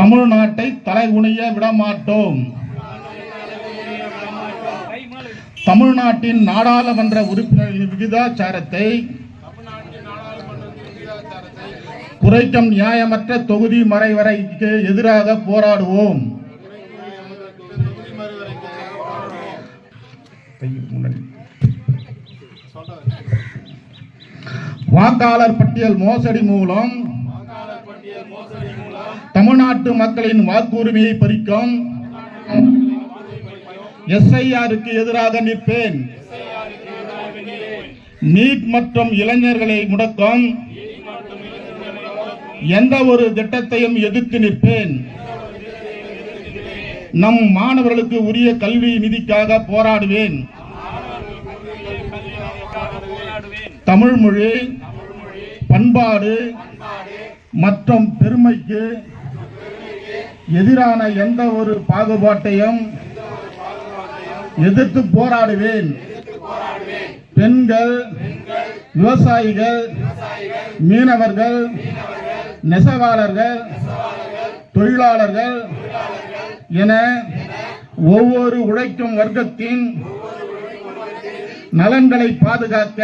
தமிழ்நாட்டை தலைகுனிய விடமாட்டோம். தமிழ்நாட்டின் நாடாளுமன்ற உறுப்பினர்களின் விகிதாச்சாரத்தை குறைக்கும் நியாயமற்ற தொகுதி மறைவரைக்கு எதிராக போராடுவோம். வாக்காளர் பட்டியல் மோசடி மூலம் தமிழ்நாட்டு மக்களின் வாக்குரிமையை பறிக்கும். எஸ்ஐஆருக்கு எதிராக நிற்பேன். நீட் மற்றும் இளைஞர்களை முடக்கும். எந்த ஒரு திட்டத்தையும் எதிர்த்து நிற்பேன். நம் மாணவர்களுக்கு உரிய கல்வி நிதிக்காக போராடுவேன். தமிழ் மொழி பண்பாடு மற்றும் பெருமைக்கு எதிரான எந்த ஒரு பாகுபாட்டையும் எதிர்த்து போராடுவேன். பெண்கள் விவசாயிகள் மீனவர்கள் நெசவாளர்கள் தொழிலாளர்கள் என ஒவ்வொரு உழைக்கும் வர்க்கத்தின் நலன்களை பாதுகாக்க